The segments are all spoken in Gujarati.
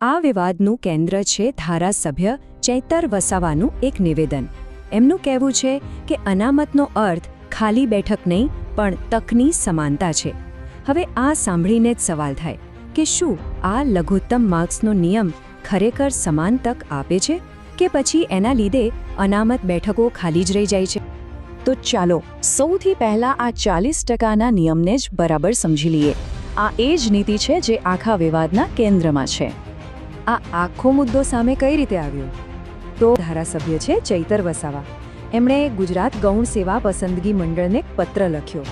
આ વિવાદનું કેન્દ્ર છે ધારાસભ્ય ચૈતર વસાવાનું એક નિવેદન. એમનું કહેવું છે કે અનામતનો અર્થ ખાલી બેઠક નહીં, પણ તકની સમાનતા છે. હવે આ સાંભળીને જ સવાલ થાય કે શું આ લઘુત્તમ માર્ક્સનો નિયમ ખરેખર સમાન તક આપે છે કે પછી એના લીધે અનામત બેઠકો ખાલી જ રહી જાય છે? તો ચાલો સૌથી પહેલા આ ચાલીસ ટકાના નિયમને જ બરાબર સમજી લઈએ. આ એ જ નીતિ છે જે આખા વિવાદના કેન્દ્રમાં છે. આ આખો મુદ્દો સામે કઈ રીતે આવ્યો? તો ધારાસભ્ય છે ચૈતર વસાવા. એમણે ગુજરાત ગૌણ સેવા પસંદગી મંડળને પત્ર લખ્યો.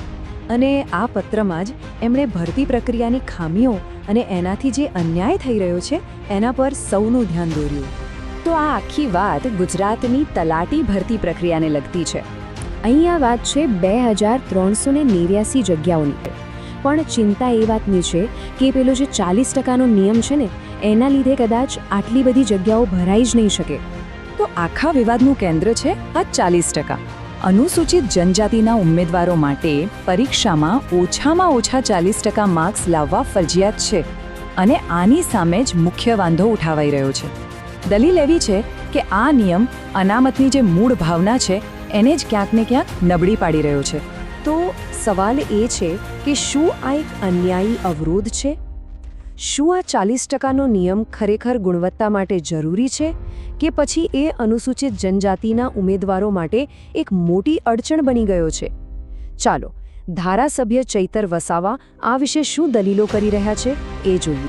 અને આ પત્રમાં જ એમણે ભરતી પ્રક્રિયાની ખામીઓ અને એનાથી જે અન્યાય થઈ રહ્યો છે, એના પર સૌનું ધ્યાન દોર્યું. તો આ આખી વાત ગુજરાતની તલાટી ભરતી પ્રક્રિયાને લગતી છે. અહીંયા વાત છે બે હજાર ત્રણસો ને નેવ્યાસી જગ્યાઓની. પણ ચિંતા એ વાતની છે કે પેલો જે ચાલીસ ટકાનો નિયમ છે ને એના લીધે કદાચ આટલી બધી જગ્યાઓ ભરાઈ જ નહીં શકે. તો આખા વિવાદનું કેન્દ્ર છે આ ચાલીસ ટકા. અનુસૂચિત જનજાતિના ઉમેદવારો માટે પરીક્ષામાં ઓછામાં ઓછા ચાલીસ ટકા માર્ક્સ લાવવા ફરજિયાત છે અને આની સામે જ મુખ્ય વાંધો ઉઠાવાઈ રહ્યો છે. દલીલ એવી છે કે આ નિયમ અનામતની જે મૂળ ભાવના છે એને જ ક્યાંક ને ક્યાંક નબળી પાડી રહ્યો છે. તો સવાલ એ છે કે શું આ એક અન્યાયી અવરોધ છે? શું આ ચાલીસ ટકાનો નિયમ ખરેખર ગુણવત્તા માટે જરૂરી છે કે પછી એ અનુસૂચિત જનજાતિના ઉમેદવારો માટે એક મોટી અડચણ બની ગયો છે? ચાલો, ધારાસભ્ય ચૈતર વસાવા આ વિશે શું દલીલો કરી રહ્યા છે એ જોઈએ.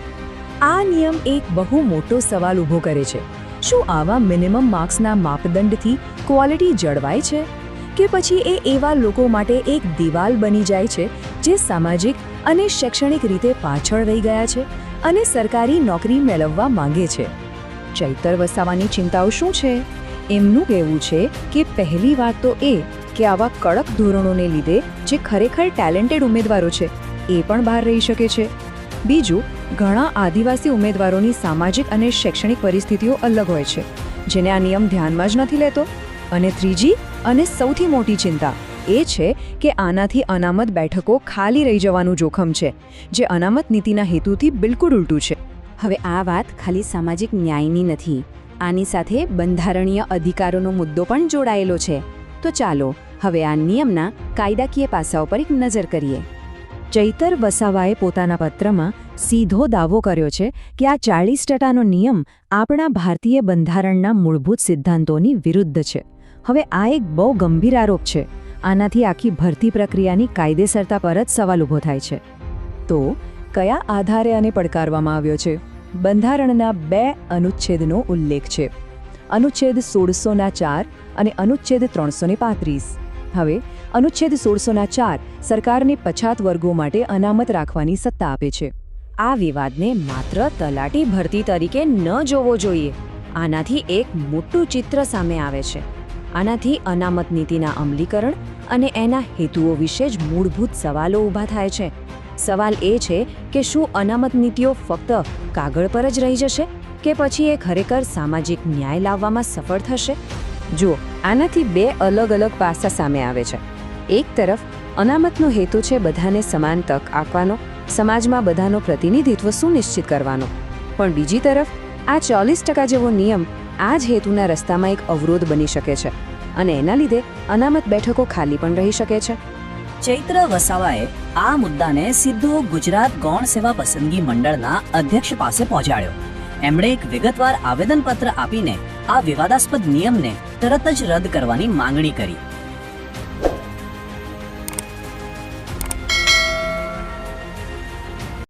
આ નિયમ એક બહુ મોટો સવાલ ઊભો કરે છે. શું આવા મિનિમમ માર્ક્સના માપદંડથી ક્વોલિટી જળવાય છે? કે પછી એ એવા લોકો માટે એક દિવાલ બની જાય છે, જે સામાજિક અને શૈક્ષણિક રીતે પાછળ રહી ગયા છે અને સરકારી નોકરી મેળવવા માંગે છે. ચૈતર વસાવાની ચિંતાઓ શું છે? એમનું કહેવું છે કે પહેલી વાત તો એ કે આવા કડક ધોરણોને લીધે જે ખરેખર ટેલેન્ટેડ ઉમેદવારો છે, એ પણ બહાર રહી શકે છે. બીજું, ઘણા આદિવાસી ઉમેદવારોની સામાજિક અને શૈક્ષણિક પરિસ્થિતિઓ અલગ હોય છે, જેને આ નિયમ ધ્યાનમાં જ નથી લેતો. અને ત્રીજી અને સૌથી મોટી ચિંતા એ છે કે આનાથી અનામત બેઠકો ખાલી રહી જવાનું જોખમ છે જે અનામત નીતિના હેતુથી બિલકુલ ઉલટું છે. હવે આ વાત ખાલી સામાજિક ન્યાયની નથી. આની સાથે બંધારણીય અધિકારોનો મુદ્દો પણ જોડાયેલો છે. તો ચાલો હવે આ નિયમના કાયદાકીય પાસાઓ પર એક નજર કરીએ. ચૈતર વસાવાએ પોતાના પત્રમાં સીધો દાવો કર્યો છે કે આ ચાળીસ ટકાનો નિયમ આપણા ભારતીય બંધારણના મૂળભૂત સિદ્ધાંતોની વિરુદ્ધ છે. હવે આ એક બહુ ગંભીર આરોપ છે. આનાથી આખી ભરતી પ્રક્રિયાની કાયદેસરતા પર જ સવાલ ઊભો થાય છે. તો, કયા આધારે આને પડકારવામાં આવ્યો છે? બંધારણના બે અનુચ્છેદનો ઉલ્લેખ છે. અનુચ્છેદ સોળસોના ચાર અને અનુચ્છેદ ત્રણસો પાંત્રીસ. હવે, અનુચ્છેદ સોળસોના ચાર સરકારને પછાત વર્ગો માટે અનામત રાખવાની સત્તા આપે છે. આ વિવાદને માત્ર તલાટી ભરતી તરીકે ન જોવો જોઈએ. આનાથી એક મોટું ચિત્ર સામે આવે છે. આનાથી અનામત નીતિના અમલીકરણ અને એના હેતુઓ વિશે જ મૂળભૂત સવાલો ઊભા થાય છે. સવાલ એ છે કે શું અનામત નીતિઓ ફક્ત કાગળ પર જ રહી જશે કે પછી એ ખરેખર સામાજિક ન્યાય લાવવામાં સફળ થશે? જુઓ, આનાથી બે અલગ અલગ પાસા સામે આવે છે. એક તરફ, અનામતનો હેતુ છે બધાને સમાન તક આપવાનો, સમાજમાં બધાનો પ્રતિનિધિત્વ સુનિશ્ચિત કરવાનો. પણ બીજી તરફ, આ ચોલીસ ટકા જેવો નિયમ આ જ હેતુના રસ્તામાં એક અવરોધ બની શકે છે અને એના લીધે અનામત બેઠકો ખાલી પણ રહી શકે છે. ચૈત્ર વસાવાએ આ મુદ્દાને સીધો ગુજરાત ગૌણ સેવા પસંદગી મંડળના અધ્યક્ષ પાસે પહોંચાડ્યો. એમણે એક વિગતવાર આવેદનપત્ર આપીને આ વિવાદાસ્પદ નિયમને તરત જ રદ કરવાની માંગણી કરી.